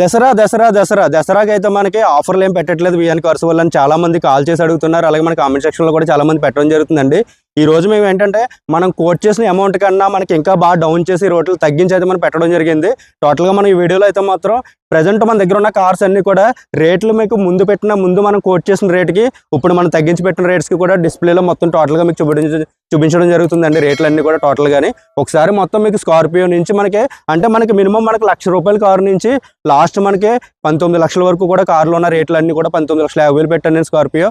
దసరా దసరా దసరా. దసరాకి అయితే మనకి ఆఫర్లు ఏం పెట్టట్లేదు. విఎన్ కార్స్ వల్ల చాలా మంది కాల్ చేసి అడుగుతున్నారు. అలాగే మన కామెంట్ సెక్షన్లో కూడా చాలా మంది పెట్టడం జరుగుతుందండి. ఈ రోజు మేము ఏంటంటే మనం కోట్ చేసిన అమౌంట్ కన్నా మనకి ఇంకా బాగా డౌన్ చేసి రోడ్లు తగ్గించి అయితే మనం పెట్టడం జరిగింది. టోటల్గా మనం ఈ వీడియోలో అయితే మాత్రం ప్రజెంట్ మన దగ్గర ఉన్న కార్స్ అన్ని కూడా రేట్లు మీకు ముందు పెట్టిన ముందు మనం కోట్ చేసిన రేట్కి ఇప్పుడు మనం తగ్గించి పెట్టిన రేట్స్కి కూడా డిస్ప్లేలో మొత్తం టోటల్గా మీకు చూపించ చూపించడం జరుగుతుందండి. రేట్లు అన్ని కూడా టోటల్ గాని. ఒకసారి మొత్తం మీకు స్కార్పియో నుంచి మనకి అంటే మనకి మినిమం మనకి లక్ష రూపాయల కారు నుంచి లాస్ట్ మనకి పంతొమ్మిది లక్షల వరకు కూడా కార్లో ఉన్న రేట్లు అన్ని కూడా పంతొమ్మిది లక్షల యాభై వేలు పెట్టాను నేను స్కార్పియో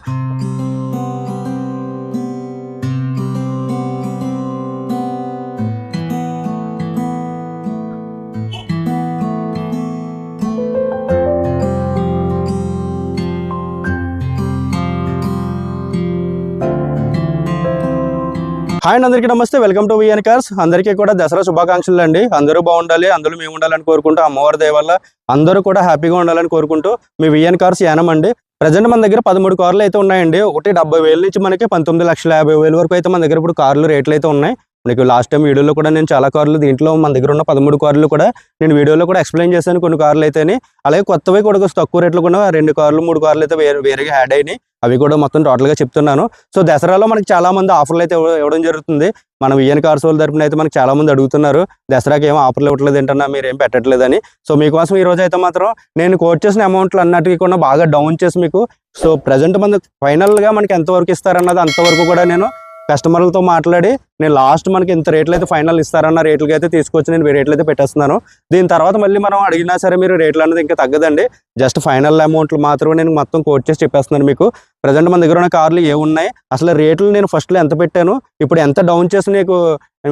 హాయ్ అండి అందరికీ నమస్తే. Welcome to VN cars. అందరికీ కూడా దసరా శుభాకాంక్షలు అండి అందరూ బాగుండాలి అందరూ మేము ఉండాలని కోరుకుంటూ అమ్మవారి దయ వల్ల అందరూ కూడా హ్యాపీగా ఉండాలని కోరుకుంటూ మీ విఎన్ కార్స్ యానం అండి. ప్రజెంట్ మన దగ్గర పదమూడు కార్లు అయితే ఉన్నాయండి. ఒకటి డెబ్బై వేల నుంచి మనకి పంతొమ్మిది లక్షల యాభై వేల వరకు అయితే మన దగ్గర ఇప్పుడు కార్లు రేట్లు అయితే ఉన్నాయి. మీకు లాస్ట్ టైం వీడియోలో కూడా నేను చాలా కార్లు దీంట్లో మన దగ్గర ఉన్న పదమూడు కార్లు కూడా నేను వీడియోలో కూడా ఎక్స్ప్లెయిన్ చేశాను. కొన్ని కార్లు అయితేనే అలాగే కొత్తవి కూడా తక్కువ రేట్లు కూడా రెండు కార్లు మూడు కార్లు అయితే వేరే వేరేగా యాడ్ అయినాయి. అవి కూడా మొత్తం టోటల్గా చెప్తున్నాను. సో దసరాలో మనకి చాలా మంది ఆఫర్లు అయితే ఇవ్వడం జరుగుతుంది. మనం ఈఎన్ కార్స్ వాళ్ళ తరపున అయితే మనకి చాలా మంది అడుగుతున్నారు దసరాకి ఏం ఆఫర్లు ఇవ్వట్లేదు ఏంటన్నా మీరు ఏం పెట్టట్లేదని సో మీకోసం ఈ రోజు అయితే మాత్రం నేను కోట్ చేసిన అమౌంట్లు అన్నట్టుకి కూడా బాగా డౌన్ చేసి మీకు సో ప్రజెంట్ మన ఫైనల్గా మనకి ఎంతవరకు ఇస్తారన్నది అంతవరకు కూడా నేను కస్టమర్లతో మాట్లాడి నేను లాస్ట్ మనకి ఇంత రేట్లు అయితే ఫైనల్ ఇస్తారన్న రేట్లకి అయితే తీసుకొచ్చి నేను రేట్లు అయితే పెట్టేస్తున్నాను. దీని తర్వాత మళ్ళీ మనం అడిగినా సరే మీరు రేట్లు అనేది ఇంకా తగ్గదండి. జస్ట్ ఫైనల్ అమౌంట్లు మాత్రమే నేను మొత్తం కోట్ చేసి చెప్పేస్తున్నాను మీకు. ప్రజెంట్ మన దగ్గర ఉన్న కార్లు ఏ ఉన్నాయి? అసలు రేట్లు నేను ఫస్ట్లో ఎంత పెట్టాను? ఇప్పుడు ఎంత డౌన్ చేసి నీకు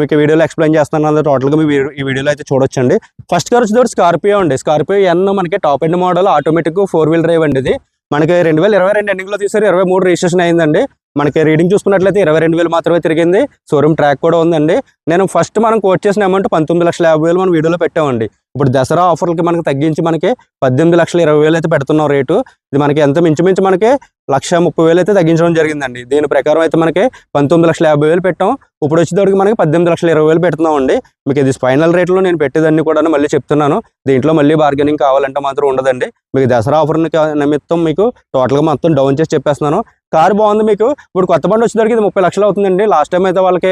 మీకు వీడియోలో ఎక్స్ప్లెయిన్ చేస్తాను అందులో టోటల్గా మీ ఈ వీడియోలో అయితే చూడొచ్చండి. ఫస్ట్ కార్ వచ్చేది స్కార్పియో అండి. స్కార్పియో ఎన్ మనకి top end model automatic four wheel drive అండి ఇది. మనకి రెండు వేల ఇరవై రెండు ఎండింగ్లో తీసారు ఇరవై మూడు రిజిస్ట్రేషన్ అయిందండి. మనకి రీడింగ్ చూసుకున్నట్లయితే ఇరవై రెండు వేలు మాత్రమే తిరిగింది. షోరూమ్ ట్రాక్ కూడా ఉందండి. నేను ఫస్ట్ మనం కోట్ చేసిన అమౌంట్ పంతొమ్మిది లక్షల యాభై వేలు మనం వీడియోలో పెట్టామండి. ఇప్పుడు దసరా ఆఫర్లకి మనకి తగ్గించి మనకి పద్దెనిమిది లక్షల ఇరవై వేలు అయితే పెడుతున్నాం రేటు. ఇది మనకి ఎంత మించుమించు మనకి లక్ష ముప్పై వేలు అయితే తగ్గించడం జరిగిందండి. దీని ప్రకారం అయితే మనకి పంతొమ్మిది లక్షల యాభై వేలు పెట్టాం. ఇప్పుడు వచ్చేటప్పటికి మనకి పద్దెనిమిది లక్షల ఇరవై వేలు పెడుతున్నాం అండి మీకు ఇది ఫైనల్ రేట్లో నేను పెట్టేదాన్ని కూడా మళ్ళీ చెప్తున్నాను. దీంట్లో మళ్ళీ బార్గెనింగ్ కావాలంటే మాత్రం ఉండదండి. మీకు దసరా ఆఫర్ నిమిత్తం మీకు టోటల్గా మొత్తం డౌన్ చేసి చెప్పేస్తున్నాను. కార్ బాగుంది మీకు. ఇప్పుడు కొత్త బండి వచ్చేసరికి ఇది ముప్పై లక్షలు అవుతుందండి. లాస్ట్ టైం అయితే వాళ్ళకి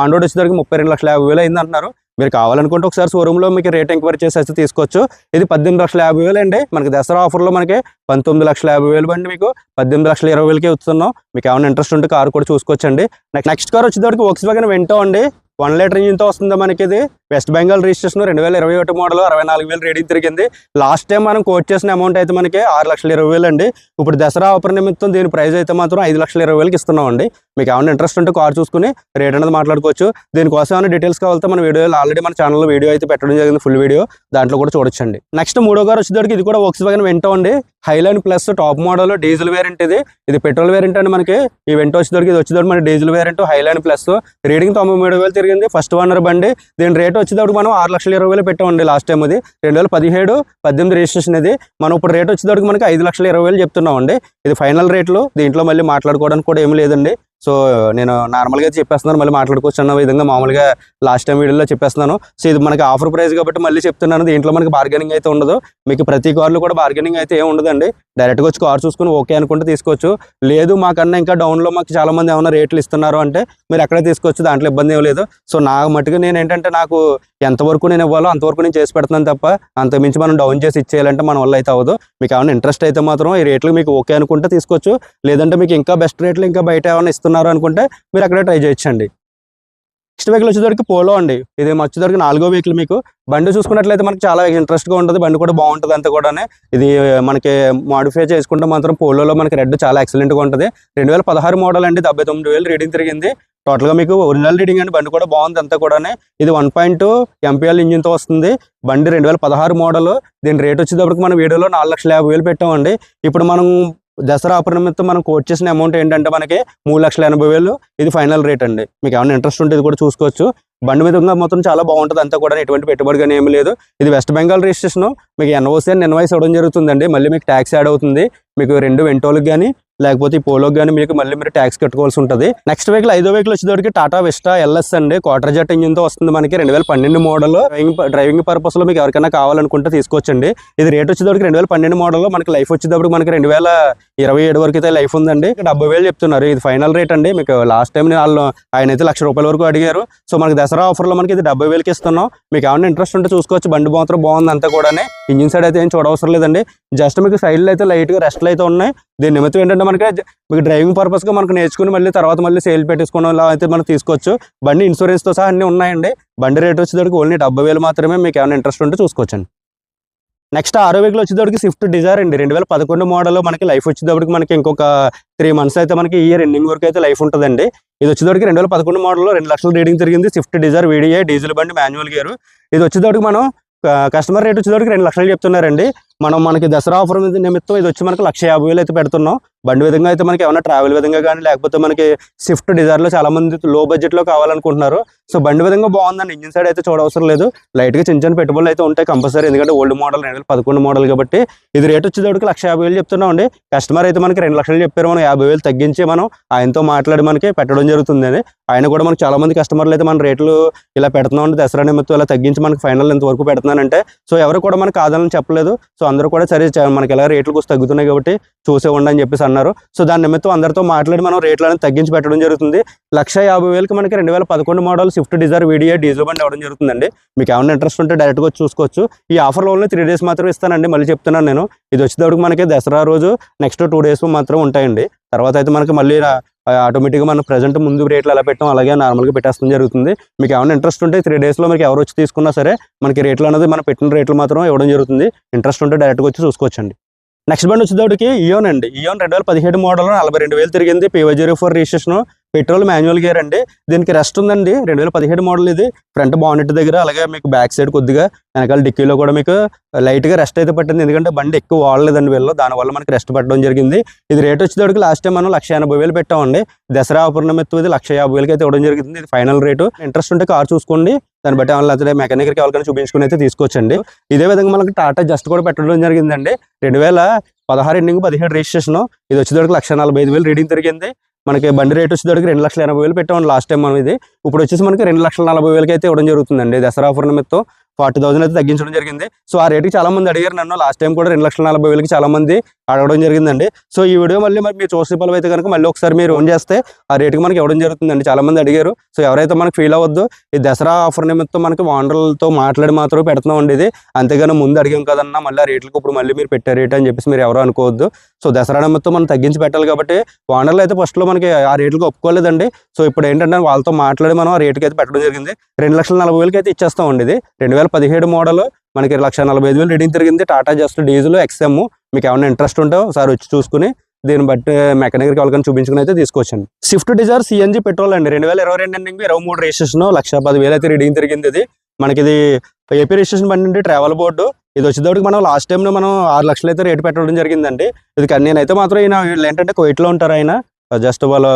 ఆన్ రోడ్ వచ్చేసరికి ముప్పై రెండు లక్షల యాభై వేలు అయింది అంటున్నారు. మీరు కావాలనుకుంటే ఒకసారి షోరూంలో మీకు రేట్ ఎంక్వైరీ చేసి అయితే తీసుకోవచ్చు. ఇది పద్దెనిమిది లక్షల యాభై వేలు అండి. మనకి దసరా ఆఫర్లో మనకి పంతొమ్మిది లక్షల యాభై వేలు బండి మీకు పద్దెనిమిది లక్షల ఇరవై వేలకి ఇస్తున్నాం. మీకు ఏమైనా ఇంట్రెస్ట్ ఉంటే కార్ కూడా చూసుకోవచ్చండి. నెక్స్ట్ కార్ వచ్చేసరికి వోక్స్ వ్యాగన్ వెంటో అండి. వన్ లీటర్ ఇంజిన్తో వస్తుంది మనకి ఇది? వెస్ట్ బెంగాల్ రిజిస్ట్రేషన్ రెండు వేల ఇరవై ఒకటి మోడల్ అరవై నాలుగు వేలు రేటింగ్ తిరిగింది. లాస్ట్ టైం మనం కోట్ చేసిన అమౌంట్ అయితే మనకి ఆరు లక్షల ఇరవై వేలు అండి. ఇప్పుడు దసరా ఆఫర్ నిమిత్తం దీని ప్రైస్ అయితే మాత్రం ఐదు లక్షల ఇరవై వేలకి ఇస్తున్నాం అండి మీకు ఏమైనా ఇంట్రెస్ట్ ఉంటే కార్ చూసుకుని రేట్ అనేది మాట్లాడుకోవచ్చు. దీనికోసం ఏమైనా డీటెయిల్స్ కావాలంటే మన వీడియోలో ఆల్రెడీ మన ఛానల్లో వీడియో అయితే పెట్టడం జరిగింది ఫుల్ వీడియో దాంట్లో కూడా చూడొచ్చండి. నెక్స్ట్ మూడో కార్ వచ్చేసరికి ఇది కూడా ఒకసారి వ్యాగన్ వెంటో అండి. Highline plus top model diesel variant ఇది. ఇది పెట్రోల్ వేరియంట్ అండి మనకి. ఈ వెంట వచ్చేసరికి ఇది వచ్చేసరికి మన diesel variant Highline plus reading తొంభై మూడు వేలు తిరిగింది. ఫస్ట్ ఓనర్ బండి. దీని రేట్ వచ్చేటప్పుడు మనం ఆరు లక్షల ఇరవై వేలు పెట్టామండి లాస్ట్ టైం అది. రెండు వేల పదిహేడు పద్దెనిమిది రిజిస్ట్రేషన్ ఇది. మనం ఇప్పుడు రేట్ వచ్చేటప్పుడు మనకి ఐదు లక్షల ఇరవై వేలు చెప్తున్నామండి. ఇది ఫైనల్ రేట్లు దీంట్లో మళ్ళీ మాట్లాడుకోవడానికి కూడా ఏం లేదండి. సో నేను నార్మల్గా చెప్పేస్తున్నాను మళ్ళీ మాట్లాడుకోవచ్చు అన్న విధంగా మామూలుగా లాస్ట్ టైం వీడియోలో చెప్పేస్తున్నాను. సో ఇది మనకి ఆఫర్ ప్రైస్ కాబట్టి మళ్ళీ చెప్తున్నాను దీంట్లో మనకి బార్గెనింగ్ అయితే ఉండదు. మీకు ప్రతి కార్లో కూడా బార్గెనింగ్ అయితే ఏమి ఉండదండి. డైరెక్ట్గా వచ్చి కార్ చూసుకుని ఓకే అనుకుంటే తీసుకోవచ్చు. లేదు మాకన్నా ఇంకా డౌన్లో మాకు చాలా మంది ఏమైనా రేట్లు ఇస్తున్నారు అంటే మీరు ఎక్కడ తీసుకోవచ్చు దాంట్లో ఇబ్బంది ఏం లేదు. సో నా మటుకు నేను ఏంటంటే నాకు ఎంతవరకు నేను ఇవ్వాలో అంతవరకు నేను చేసి పెడుతున్నాను తప్ప అంత మించి మనం డౌన్ చేసి ఇచ్చేయాలంటే మన వల్ల అయితే అవ్వదు. మీకు ఏమైనా ఇంట్రెస్ట్ అయితే మాత్రం ఈ రేట్లు మీకు ఓకే అనుకుంటే తీసుకోవచ్చు. లేదంటే మీకు ఇంకా బెస్ట్ రేట్లు ఇంకా బయట ఏమైనా ఇస్తున్నారు అనుకుంటే మీరు అక్కడే ట్రై చేయొచ్చండి. నెక్స్ట్ వెహికల్ వచ్చేసరికి పోలో అండి. ఇది వచ్చేసరికి నాలుగో వెహికల్ మీకు. బండి చూసుకున్నట్లయితే మనకి చాలా ఇంట్రెస్ట్గా ఉంటుంది. బండి కూడా బాగుంటుంది అంతా కూడా ఇది మనకి మాడిఫై చేసుకుంటే మాత్రం పోలోలో మనకి రెడ్ చాలా ఎక్సలెంట్గా ఉంటుంది. రెండు వేల పదహారు మోడల్ అండి. డెబ్బై తొమ్మిది వేలు రీడింగ్ తిరిగింది. టోటల్గా మీకు ఒరిజినల్ రీడింగ్ అండి. బండి కూడా బాగుంది అంతా కూడా ఇది వన్ పాయింట్ ఎంపీఎల్ ఇంజిన్తో వస్తుంది. బండి రెండు వేల పదహారు మోడల్ దీని రేట్ వచ్చేటప్పటికి మన వీడియోలో నాలుగు లక్షల యాభై వేలు పెట్టామండి. ఇప్పుడు మనం దసరా ఆఫర్ నిమిత్తం మనం కోట్ చేసిన అమౌంట్ ఏంటంటే మనకి మూడు లక్షల ఎనభై వేలు. ఇది ఫైనల్ రేట్ అండి. మీకు ఏమైనా ఇంట్రెస్ట్ ఉంటే ఇది కూడా చూసుకోవచ్చు. బండి మీద ఉన్న మొత్తం చాలా బాగుంటుంది. అంతా కూడా ఎటువంటి పెట్టుబడి కానీ ఏమీ లేదు. ఇది వెస్ట్ బెంగాల్ రిజిస్ట్రేషన్ మీకు ఎన్ఓసి అని ఎన్వైస్ ఇవ్వడం జరుగుతుందండి. మళ్ళీ మీకు ట్యాక్స్ యాడ్ అవుతుంది. మీకు రెండు వెంటోలకు కానీ లేకపోతే ఈ పోలోకి కానీ మీకు మళ్ళీ మీరు ట్యాక్స్ కట్టుకోవాల్సి ఉంటుంది. నెక్స్ట్ వెహికల్ ఐదో వెహికల్ వచ్చేటప్పటికి టాటా విస్టా ఎల్ఎస్ అండి. క్వార్టర్ జెట్ ఇంజిన్తో వస్తుంది మనకి రెండు వేల పన్నెండు మోడల్ డ్రైవింగ్ డ్రైవింగ్ పర్పస్లో మీకు ఎవరికైనా కావాలనుకుంటే తీసుకోవచ్చండి ఇది రేట్ వచ్చేటప్పటికి రెండు వేల పన్నెండు మోడల్ మనకి లైఫ్ వచ్చేటప్పుడు మనకి రెండు వేల ఇరవై ఏడు వరకు అయితే లైఫ్ ఉందండి. డెబ్బై వేలు చెప్తున్నారు. ఇది ఫైనల్ రేట్ అండి. మీకు లాస్ట్ టైం వాళ్ళు ఆయన అయితే లక్ష రూపాయల వరకు అడిగారు. సో మనకి దసరా ఆఫర్లో మనకి ఇది డెబ్బై వేలకి ఇస్తున్నాం. మీకు ఏమైనా ఇంట్రెస్ట్ ఉంటే చూసుకోవచ్చు. బండి మాత్రం బాగుంది అంతా కూడా ఇంజిన్ సైడ్ అయితే ఏం చూడవసరం లేదండి. జస్ట్ మీకు సైడ్లో అయితే లైట్గా రెస్ట్లు అయితే ఉన్నాయి. దీని నిమిత్తం ఏంటంటే మనకి డ్రైవింగ్ పర్పస్గా మనకు నేర్చుకుని మళ్ళీ తర్వాత మళ్ళీ సేల్ పెట్టేసుకోవడం ఇలా అయితే మనం తీసుకోవచ్చు. బండి ఇన్సూరెన్స్తో సహా అన్నీ ఉన్నాయండి. బండి రేట్ వచ్చేటప్పటికి ఓన్లీ డెబ్బై వేలు మాత్రమే మీకు ఏమైనా ఇంట్రెస్ట్ ఉంటే చూసుకోవచ్చండి. నెక్స్ట్ ఆరో వెహికల్ వచ్చేటప్పటికి స్విఫ్ట్ డిజైర్ అండి. రెండు వేల పదకొండు మోడల్ మనకి లైఫ్ వచ్చేటప్పటికి మనకి ఇంకొక త్రీ మంత్స్ అయితే మనకి ఇయర్ ఎండింగ్ వరకు అయితే లైఫ్ ఉంటుందండి. ఇది వచ్చేటప్పటికి రెండు వేల పదకొండు మోడల్లో రెండు లక్షల రీడింగ్ జరిగింది. స్విఫ్ట్ డిజైర్ వీడియే డీజిల్ బండి మాన్యువల్ గేరు. ఇది వచ్చేటప్పటికి మనం కస్టమర్ రేట్ వచ్చేటప్పటికి రెండు లక్షలు చెప్తున్నారండి. మనం మనకి దసరా ఆఫర్ మీద నిమిత్తం ఇది వచ్చి మనకి లక్ష యాభై వేలు అయితే పెడుతున్నాం. బండి విధంగా అయితే మనకి ఏమైనా ట్రావెల్ విధంగా కానీ లేకపోతే మనకి స్విఫ్ట్ డిజైర్లో చాలా మంది లో బడ్జెట్లో కావాలనుకుంటున్నారు. సో బండి విధంగా బాగుందండి. ఇంజిన్ సైడ్ అయితే చూడవసరం లేదు. లైట్గా చిన్న చిన్న పెట్టుబడులు అయితే ఉంటాయి కంపల్సరీ ఎందుకంటే ఓల్డ్ మోడల్ రెండు వేల పదకొండు మోడల్ కాబట్టి ఇది రేట్ వచ్చేటప్పటికి లక్ష యాభై వేలు చెప్తున్నాం అండి కస్టమర్ అయితే మనకి రెండు లక్షలు చెప్పారు. మనం యాభై వేలు తగ్గించి మనం ఆయనతో మాట్లాడి మనకి పెట్టడం జరుగుతుంది ఆయన కూడా మనకి చాలా మంది కస్టమర్లు అయితే మన రేట్లు ఇలా పెడుతున్నాం దసరా నిమిత్తం ఇలా తగ్గించి మనకి ఫైనల్ ఇంతవరకు పెడుతున్నానంటే. సో ఎవరు కూడా మనకి కాదని చెప్పలేదు. సో అందరూ కూడా సరే మనకి ఎలా రేట్లు కూడా తగ్గుతున్నాయి కాబట్టి చూసే ఉండి అని చెప్పేసి అన్నారు. సో దాని నిమిత్తం అందరితో మాట్లాడి మనం రేట్లు అనేది తగ్గించి పెట్టడం జరుగుతుంది. లక్ష యాభై వేలకి మనకి రెండు వేల పదకొండు model Swift Dzire VDI diesel బండి అవ్వడం జరుగుతుందండి. మీకు ఏమైనా ఇంట్రెస్ట్ ఉంటే డైరెక్ట్గా చూసుకోవచ్చు. ఈ ఆఫర్లో ఓన్లీ త్రీ డేస్ మాత్రం ఇస్తానండి. మళ్ళీ చెప్తున్నాను నేను. ఇది వచ్చేటప్పుడు మనకి దసరా రోజు నెక్స్ట్ టూ డేస్ మాత్రం ఉంటాయండి. తర్వాత అయితే మనకి మళ్ళీ ఆటోమేటిక్గా మనం ప్రజెంట్ ముందు రేట్లు ఎలా పెట్టాం అలాగే నార్మల్గా పెట్టేస్తాం జరుగుతుంది. మీకు ఏమైనా ఇంట్రెస్ట్ ఉంటే త్రీ డేస్లో మీకు ఎవరు వచ్చి తీసుకున్నా సరే మనకి రేట్లు అనేది మనం పెట్టిన రేట్లు మాత్రం ఇవ్వడం జరుగుతుంది. ఇంట్రెస్ట్ ఉంటే డైరెక్ట్గా వచ్చి చూసుకోవచ్చండి. నెక్స్ట్ బండి వచ్చేటప్పటికి ఇయోన్ అండి. ఇయోన్ రెండు వేల పదిహేడు మోడల్ నలభై రెండు వేలు తిరిగింది. PY zero four registration petrol manual gear అండి. దీనికి రెస్ట్ ఉందండి. రెండు వేల పదిహేడు మోడల్ ఇది. ఫ్రంట్ బానెట్ దగ్గర అలాగే మీకు బ్యాక్ సైడ్ కొద్దిగా వెనకాల డిక్కీలో కూడా మీకు లైట్గా రెస్ట్ అయితే పట్టింది. ఎందుకంటే బండి ఎక్కువ వాడలేదండి వీళ్ళు దానివల్ల మనకి రెస్ట్ పట్టడం జరిగింది. ఇది రేట్ వచ్చేటప్పటికి లాస్ట్ టైం మనం లక్ష ఎనభై వేలు పెట్టామండి. దసరా ఆఫర్ ఇది లక్ష యాభై వేలకి అయితే ఇవ్వడం జరిగింది. ఇది ఫైనల్ రేటు ఇంట్రెస్ట్ ఉంటే కార్ చూసుకోండి. దాన్ని బట్టి ఏమైనా లేకపోతే మెకానిక్కి ఎవరికైనా చూపించుకుని అయితే తీసుకోవచ్చండి. ఇదే విధంగా మనకి టాటా జస్ట్ కూడా పెట్టడం జరిగిందండి. రెండు వేల పదహారు ఎండింగ్ పదిహేడు రిజిస్ట్రేషన్ ఇది వచ్చేటప్పటికి లక్ష నలభై ఐదు వేలు రీడింగ్ తిరిగింది మనకి బండి రేట్ వచ్చేటప్పటికి రెండు లక్షల ఎనభై వేలు పెట్టామండి లాస్ట్ టైం మనం ఇది. ఇప్పుడు వచ్చేసి మనకి రెండు లక్షల నలభై వేలకి అయితే ఇవ్వడం జరుగుతుందండి. దసరా ఆఫర్ నిమిత్తం ఫార్టీ థౌసండ్ అయితే తగ్గించడం జరిగింది. సో ఆ రేటుకి చాలా మంది అడిగారు నన్ను. లాస్ట్ టైం కూడా రెండు లక్షల నలభై వేలకి చాలా మంది అడగడం జరిగిందండి. సో ఈ వీడియో మళ్ళీ మరి మీరు చూసే పలు అయితే కనుక మళ్ళీ ఒకసారి మీరు ఓన్ చేస్తే ఆ రేటుకి మనకి ఇవ్వడం జరుగుతుందండి. చాలా మంది అడిగారు. సో ఎవరైతే మనకి ఫీల్ అవ్వద్దు ఈ దసరా ఆఫర్ నిమిత్తం మనకి వాండర్లతో మాట్లాడి మాత్రం పెడుతున్నాం అండి ఇది. అంతేగాని ముందు అడిగాం కదన్నా మళ్ళీ ఆ రేట్లకు ఇప్పుడు మళ్ళీ మీరు పెట్టే రేట్ అని చెప్పేసి మీరు ఎవరు అనుకోవద్దు. సో దసరా నిమిత్తం మనం తగ్గించి పెట్టాలి కాబట్టి ఓనర్లు అయితే ఫస్ట్లో మనకి ఆ రేట్లకు ఒప్పుకోలేదండి. సో ఇప్పుడు ఏంటంటే వాళ్ళతో మాట్లాడి మనం ఆ రేటుకి అయితే పెట్టడం జరిగింది. రెండు లక్షల నలభై వేలకి అయితే ఇచ్చేస్తామండి ఇది. రెండు వేల పదిహేడు మోడల్ మనకి లక్ష నలభై ఐదు వేలు రీడింగ్ తిరిగింది. టాటా జస్ట్ డీజిల్ ఎక్స్ఎమ్ మీకు ఏమైనా ఇంట్రెస్ట్ ఉంటే ఒకసారి వచ్చి చూసుకుని దీన్ని బట్టి మెకానిక్కి వాళ్ళకని చూపించుకుని అయితే తీసుకొచ్చాను స్విఫ్ట్ డిజైర్ సిఎన్జి పెట్రోల్ అండి. రెండు వేల ఇరవై రెండు ఇరవై మూడు రిజిస్ట్రేషన్ లక్ష పది వేలు అయితే రీడింగ్ తిరిగింది ఇది. మనకి ఇది ఏపీ రిజిస్ట్రేషన్ బండి అంటే ట్రావెల్ బోర్డు ఇది వచ్చేటప్పటికి మనం లాస్ట్ టైంలో మనం ఆరు లక్షలు అయితే రేటు పెట్టడం జరిగిందండి. ఇది కానీ నేనైతే మాత్రం ఈయన వీళ్ళు ఏంటంటే కువైట్లో ఉంటారు ఆయన. జస్ట్ వాళ్ళ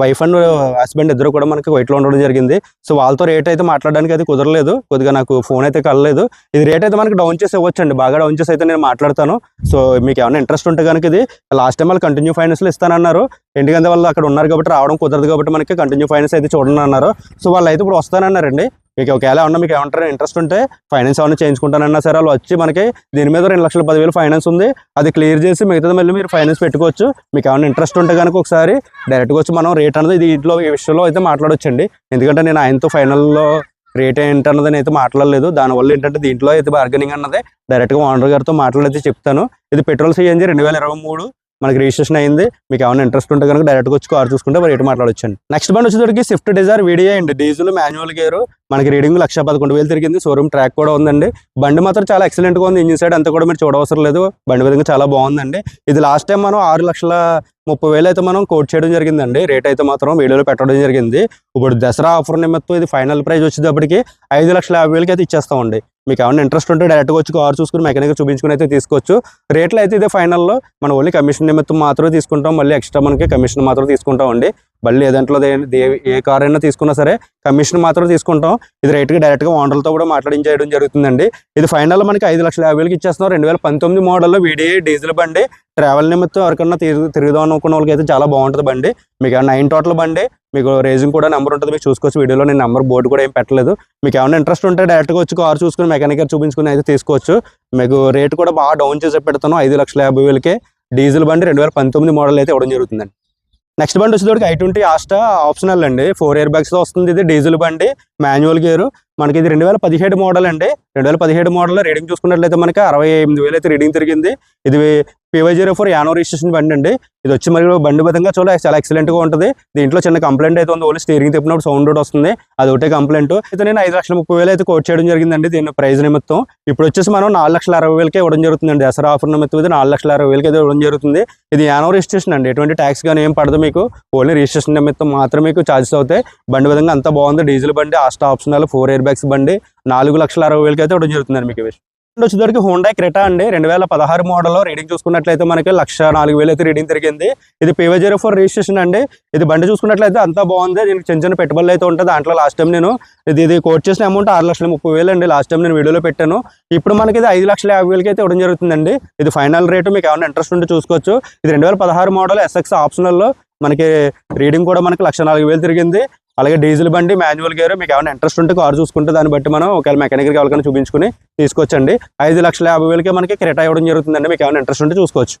వైఫ్ అండ్ హస్బెండ్ ఇద్దరు కూడా మనకి వైట్లో ఉండడం జరిగింది. సో వాళ్ళతో రేట్ అయితే మాట్లాడడానికి అయితే కుదరలేదు. కొద్దిగా నాకు ఫోన్ అయితే కలలేదు. ఇది రేట్ అయితే మనకి డౌన్ చేసి ఇవ్వచ్చండి. బాగా డౌన్ చేసి అయితే నేను మాట్లాడతాను. సో మీకు ఏమైనా ఇంట్రెస్ట్ ఉంటే కనుక ఇది లాస్ట్ టైం వాళ్ళు కంటిన్యూ ఫైనాన్స్లో ఇస్తానన్నారు. ఎందుకంటే వాళ్ళు అక్కడ ఉన్నారు కాబట్టి రావడం కుదరదు కాబట్టి మనకి కంటిన్యూ ఫైనాన్స్ అయితే చూడండి అన్నారు. సో వాళ్ళు అయితే ఇప్పుడు వస్తానన్నారండి. మీకు ఒకవేళ ఏమన్నా మీకు ఏమంటారు ఇంట్రెస్ట్ ఉంటే ఫైనాన్స్ ఏమన్నా చేయించుకుంటానన్నా సరే వాళ్ళు వచ్చి మనకి దీని మీద రెండు లక్షల పదివేలు ఫైనాన్స్ ఉంది. అది క్లియర్ చేసి మిగతాది మళ్ళీ మీరు ఫైనాన్స్ పెట్టుకోవచ్చు. మీకు ఏమైనా ఇంట్రెస్ట్ ఉంటే కనుక ఒకసారి డైరెక్ట్గా వచ్చి మనం రేట్ అనేది దీంట్లో ఈ విషయంలో అయితే మాట్లాడొచ్చండి. ఎందుకంటే నేను ఆయనతో ఫైనల్లో రేట్ ఏంటన్నది నేను అయితే మాట్లాడలేదు. దానివల్ల ఏంటంటే దీంట్లో అయితే బార్గెనింగ్ అన్నది డైరెక్ట్గా ఓనర్ గారితో మాట్లాడైతే చెప్తాను. ఇది పెట్రోల్ సిఎన్జి రెండు వేల ఇరవై మూడు మనకి రిజిస్ట్రేషన్ అయింది. మీకు ఏమైనా ఇంట్రెస్ట్ ఉంటే కనుక డైరెక్ట్గా వచ్చి కార్ చూసుకుంటే రేటు మాట్లాడొచ్చండి. నెక్స్ట్ బండి వచ్చేసరికి స్విఫ్ట్ డిజైర్ వీడియో అండి. డీజిల్ మాన్యువల్ గేర్ మనకి రీడింగ్ లక్ష పదకొండు వేలు తిరిగింది. షోరూమ్ ట్రాక్ కూడా ఉందండి. బండి మాత్రం చాలా ఎక్సలెంట్గా ఉంది. ఇంజిన్ సైడ్ అంతా కూడా మీరు చూడవసరం లేదు. బండి విధంగా చాలా బాగుందండి. ఇది లాస్ట్ టైం మనం ఆరు లక్షల ముప్పై వేలు అయితే మనం కోట్ చేయడం జరిగిందండి. రేట్ అయితే మాత్రం వీడియోలో పెట్టడం జరిగింది. ఇప్పుడు దసరా ఆఫర్ నిమిత్తం ఇది ఫైనల్ ప్రైస్ వచ్చేటప్పటికి ఐదు లక్షల యాభై వేలకి అయితే ఇచ్చేస్తామండి. మీకు ఏమైనా ఇంట్రెస్ట్ ఉంటే డైరెక్ట్గా వచ్చి కార్ చూసుకుని మెకానిక్ చూపించుకుని అయితే తీసుకోవచ్చు. రేట్లు అయితే ఇదే ఫైనల్లో మనం ఓన్లీ కమిషన్ నిమిత్తం మాత్రమే తీసుకుంటాం. మళ్ళీ ఎక్స్ట్రా మనకి కమిషన్ మాత్రం తీసుకుంటాం అండి. మళ్ళీ ఏదంట్లో ఏ కార్ అయినా తీసుకున్నా సరే కమిషన్ మాత్రం తీసుకుంటాం. ఇది రేట్కి డైరెక్ట్గా ఓనర్లతో కూడా మాట్లాడించేయడం జరుగుతుందండి. ఇది ఫైనల్ మనకి ఐదు లక్షల యాభై వేలకి ఇచ్చేస్తున్నాం. రెండు వేల పంతొమ్మిది మోడల్లో వీడియో డీజిల్ బండి ట్రావెల్ నిమిత్తం ఎవరికన్నా తిరుగు తిరుగుదాం అనుకున్న వాళ్ళకి అయితే చాలా బాగుంటుంది బండి. మీకు నైన్ టోటల్ బండి మీకు రేజింగ్ కూడా నెంబర్ ఉంటుంది. మీకు చూసుకోవచ్చు వీడియోలో. నేను నెంబర్ బోర్డు కూడా ఏం పెట్టలేదు. మీకు ఏమైనా ఇంట్రెస్ట్ ఉంటే డైరెక్ట్గా వచ్చి కార్ చూసుకుని మెకానిక్ చూపించుకుని అయితే తీసుకోవచ్చు. మీకు రేట్ కూడా బాగా డౌన్ చేసి పెడతాను ఐదు లక్షల యాభై వేలకే డీజిల్ బండి రెండు వేల పంతొమ్మిది మోడల్ అయితే ఇవ్వడం జరుగుతుందండి. నెక్స్ట్ బండి వచ్చేటప్పటికి ఐ ట్వంటీ ఆస్టా ఆప్షనల్ అండి. ఫోర్ ఇయర్ బ్యాగ్స్తో వస్తుంది ఇది. డీజిల్ బండి. Manual gear. మనకి ఇది రెండు వేల పదిహేడు మోడల్ అండి. రెండు వేల పదిహేడు మోడల్ రీడింగ్ చూసుకున్నట్లయితే మనకి అరవై ఎనిమిది వేలు అయితే రీడింగ్ తిరిగింది. ఇది పివై జీరో ఫోర్ యానో రిజిస్ట్రేషన్ బండి అండి. ఇది వచ్చి మరి బండి విధంగా చూడ చాలా ఎక్సలెంట్గా ఉంటుంది. దీంట్లో చిన్న కంప్లైంట్ అయితే ఉంది. ఓన్లీ స్టీరింగ్ తిప్పినప్పుడు సౌండ్ ఒకటి వస్తుంది. అది ఒకటే కంప్లైంట్ అయితే నేను ఐదు లక్షల ముప్పై వేలు అయితే కోట్ చేయడం జరిగిందండి దీని ప్రైజ్ నిమిత్తం. ఇప్పుడు వచ్చేసి మనం నాలుగు లక్షల అరవై వేలకే ఇవ్వడం జరుగుతుందండి. దసరా ఆఫర్ నిమిత్తం ఇది నాలుగు లక్షల అరవై వేలకి అయితే ఇవ్వడం జరుగుతుంది. ఇది యానో రిజిస్ట్రేషన్ అండి. ఎటువంటి ట్యాక్స్ కానీ ఏం పడదు మీకు. ఓన్లీ రిజిస్ట్రేషన్ నిమిత్తం మాత్రమే మీకు ఛార్జెస్ అవుతాయి. బండి విధంగా అంతా బాగుంది. డీజిల్ బండి Asta optional four air bags బండి నాలుగు లక్షల అరవై వేలకి అయితే ఇవ్వడం జరుగుతుందండి మీకు ఇవి వచ్చేసరికి హోండా క్రెటా అండి. రెండు వేల పదహారు మోడల్ రీడింగ్ చూసుకున్నట్లయితే మనకి లక్ష నాలుగు వేలు అయితే రీడింగ్ తిరిగింది. ఇది పీవై జీరో ఫోర్ రిజిస్ట్రేషన్ అండి. ఇది బండి చూసుకున్నట్లయితే అంతా బాగుంది. దీనికి చిన్న చిన్న పెట్టుబడులు అయితే ఉంటుంది. దాంట్లో లాస్ట్ టైం నేను ఇది ఇది కోట్ చేసిన అమౌంట్ ఆరు లక్షల ముప్పై వేలు అండి. లాస్ట్ టైం నేను వీడియోలో పెట్టాను. ఇప్పుడు మనకి ఇది ఐదు లక్షల యాభై వేలకి అయితే ఇవ్వడం జరుగుతుందండి. ఇది ఫైనల్ రేటు. మీకు ఏమైనా ఇంట్రెస్ట్ ఉంటే చూసుకోవచ్చు. ఇది రెండు వేల పదహారు మోడల్ ఎస్ఎక్స్ ఆప్షనల్లో మనకి రీడింగ్ కూడా మనకి లక్ష నాలుగు వేలు తిరిగింది. అలాగే డీజిల్ బండి మాన్యువల్ గేర్ మీకు ఏమైనా ఇంట్రెస్ట్ ఉంటే కారు చూసుకుంటే దాన్ని బట్టి మనం ఒకవేళ మెకానిక్కి ఎవరికైనా చూపించుకుని తీసుకోవచ్చండి ఐదు లక్షల యాభై వేలకే మనకి క్రెటా ఇవ్వడం జరుగుతుందండి. మీకు ఏమైనా ఇంట్రెస్ట్ ఉంటే చూసుకోవచ్చు.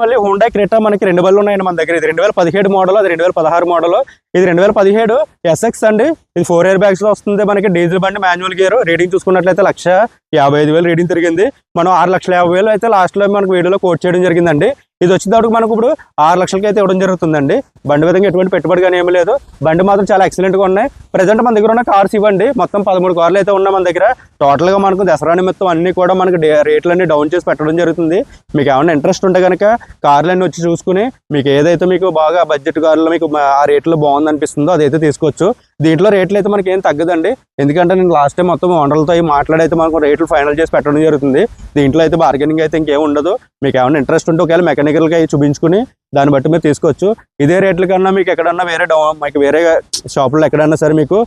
మళ్ళీ హుండా క్రెటా మనకి రెండు వేలు ఉన్నాయండి మన దగ్గర. ఇది రెండు వేల పదిహేడు మోడల్ అది రెండు వేల పదహారు మోడల్ ఇది రెండు వేల పదిహేడు ఎస్ఎక్స్ అండి. ఇది ఫోర్ ఇయర్ బ్యాగ్స్లో వస్తుంది మనకి. డీజిల్ బండి మాన్యువల్ గేర్ రీడింగ్ చూసుకున్నట్లయితే లక్ష యాభై ఐదు వేలు రీడింగ్ తిరిగింది. మనం ఆరు లక్షల యాభై వేలు అయితే లాస్ట్లో మనకి మనకు వీడియోలో కోట్ చేయడం జరిగిందండి. ఇది వచ్చేటప్పుడు మనకు ఇప్పుడు ఆరు లక్షలకి అయితే ఇవ్వడం జరుగుతుందండి. బండి విధంగా ఎటువంటి పెట్టుబడి కానీ ఏమీ లేదు. బండి మాత్రం చాలా ఎక్సలెంట్గా గా ఉన్నాయి. ప్రజెంట్ మన దగ్గర ఉన్న కార్స్ ఇవ్వండి. మొత్తం పదమూడు కార్లు అయితే ఉన్నాయి మన దగ్గర. టోటల్గా మనకు దసరా నిమిత్తం అన్ని కూడా మనకు డే- రేట్లన్నీ డౌన్ చేసి పెట్టడం జరుగుతుంది. మీకు ఏమైనా ఇంట్రెస్ట్ ఉంటే కనుక కార్లు అన్నీ వచ్చి చూసుకుని మీకు ఏదైతే మీకు బాగా బడ్జెట్ కార్లో మీకు ఆ రేట్లో బాగుంది అనిపిస్తుందో అదైతే తీసుకోవచ్చు. దీంట్లో రేట్లు అయితే మనకి ఏం తగ్గదండి. ఎందుకంటే నేను లాస్ట్ టైం మొత్తం ఓనర్లతో మాట్లాడైతే మనకు రేట్లు ఫైనల్ చేసి పెట్టడం జరుగుతుంది. దీంట్లో అయితే బార్గెనింగ్ అయితే ఇంకేం ఉండదు. మీకు ఏమైనా ఇంట్రెస్ట్ ఉంటే ఒకవేళ మెకానికల్గా అవి చూపించుకుని దాన్ని బట్టి మీరు తీసుకోవచ్చు. ఇదే రేట్ల కన్నా మీకు ఎక్కడన్నా వేరే డౌన్ మీకు వేరే షాపుల్లో ఎక్కడన్నా సరే మీకు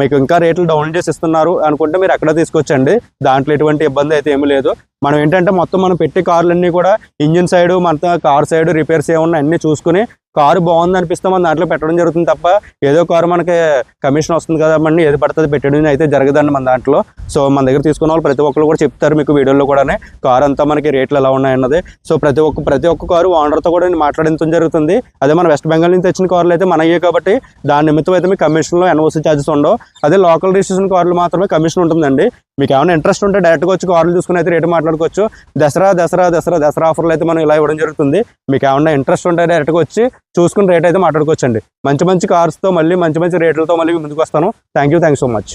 మీకు ఇంకా రేట్లు డౌన్ చేసి ఇస్తున్నారు అనుకుంటే మీరు ఎక్కడ తీసుకొచ్చండి. దాంట్లో ఎటువంటి ఇబ్బంది అయితే ఏమీ లేదు. మనం ఏంటంటే మొత్తం మనం పెట్టే కార్లన్నీ కూడా ఇంజిన్ సైడ్ మన కార్ సైడ్ రిపేర్స్ ఏమన్నా అన్ని చూసుకుని కారు బాగుంది అనిపిస్తే మనం దాంట్లో పెట్టడం జరుగుతుంది తప్ప ఏదో కారు మనకి కమిషన్ వస్తుంది కదా మన ఏది పడుతుంది పెట్టడం అయితే జరగదండి మన దాంట్లో. సో మన దగ్గర తీసుకున్న వాళ్ళు ప్రతి ఒక్కరు కూడా చెప్తారు మీకు వీడియోలో కూడానే కార్ అంతా మనకి రేట్లు ఎలా ఉన్నాయన్నది. సో ప్రతి ఒక్క ప్రతి ఒక్క కారు ఓనర్తో కూడా నేను మాట్లాడించడం జరుగుతుంది. అదే మన వెస్ట్ బెంగాల్ నుంచి తెచ్చిన కార్లు అయితే మనయ్యే కాబట్టి దాని నిమిత్తం అయితే మీకు కమిషన్లో ఎన్ఓసీ ఛార్జెస్ ఉండవు. అదే లోకల్ రిజిస్ట్రేషన్ కార్లు మాత్రమే కమిషన్ ఉంటుందండి. మీకు ఏమైనా ఇంట్రెస్ట్ ఉంటే డైరెక్ట్గా వచ్చి కార్లు చూసుకుని అయితే రేటు మాట్లాడుకోవచ్చు. దసరా దసరా దసరా దసరా ఆఫర్లు అయితే మనం ఇలా ఇవ్వడం జరుగుతుంది. మీకు ఏమైనా ఇంట్రెస్ట్ ఉంటే డైరెక్ట్గా వచ్చి చూసుకుని రేట్ అయితే మాట్లాడుకోవచ్చండి. మంచి మంచి కార్స్తో మళ్ళీ మంచి మంచి రేట్లతో మళ్ళీ ముందుకు వస్తాను. Thank you thank so much